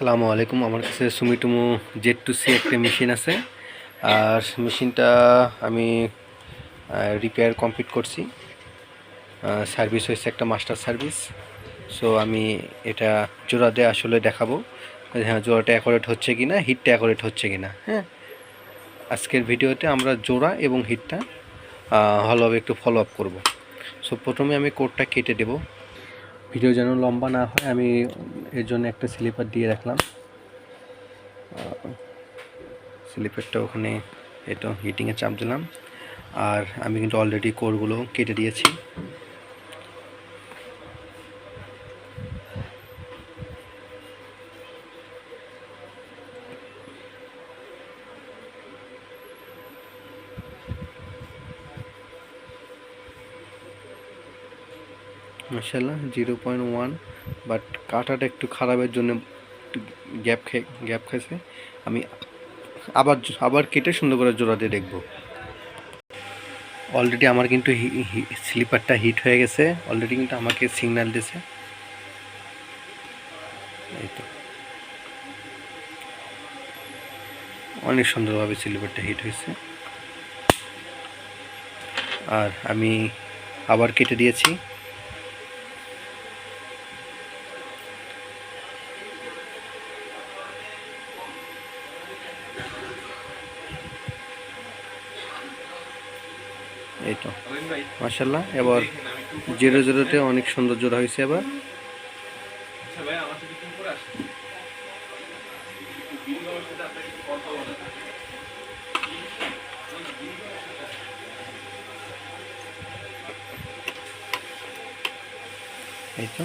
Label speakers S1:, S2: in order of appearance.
S1: আসসালামু আলাইকুম। আমার কাছে সুমিটুমু জেড টু সি একটা মেশিন আছে। আর মেশিনটা আমি রিপেয়ার কমপ্লিট করছি। সার্ভিস হয়েছে একটা মাস্টার সার্ভিস সো আমি এটা জোড়া দিয়ে আসলে দেখাবো। হ্যাঁ জোড়াটা অ্যাকোরেট হচ্ছে কি না হিটটা অ্যাকোরেট হচ্ছে কি না হ্যাঁ। আজকের ভিডিওতে আমরা জোড়া এবং হিটটা ভালোভাবে একটু ফলো আপ করব। সো প্রথমে আমি কোডটা কেটে দেবো। ভিডিও যেন লম্বা না হয়, আমি এর জন্য একটা স্লিপার দিয়ে রাখলাম। স্লিপারটা ওখানে এটা হিটিংয়ে চাপ দিলাম। আর আমি কিন্তু অলরেডি কোরগুলো কেটে দিয়েছি। মাসাল্লাহ জিরো পয়েন্ট ওয়ান বাট কাটাটা একটু খারাপের জন্য গ্যাপ খেয়ে গ্যাপ খেয়েছে। আমি আবার আবার কেটে সুন্দর করে জোড়া দিয়ে দেখব। অলরেডি আমার কিন্তু স্লিপারটা হিট হয়ে গেছে। অলরেডি কিন্তু আমাকে সিগন্যাল দিয়েছে এই তো। অনেক সুন্দরভাবে স্লিপারটা হিট হয়েছে। আর আমি আবার কেটে দিয়েছি। এই তো মাসাল্লাহ এবার জিরো জিরোতে অনেক সুন্দর জোড়া হয়েছে এবার। এই তো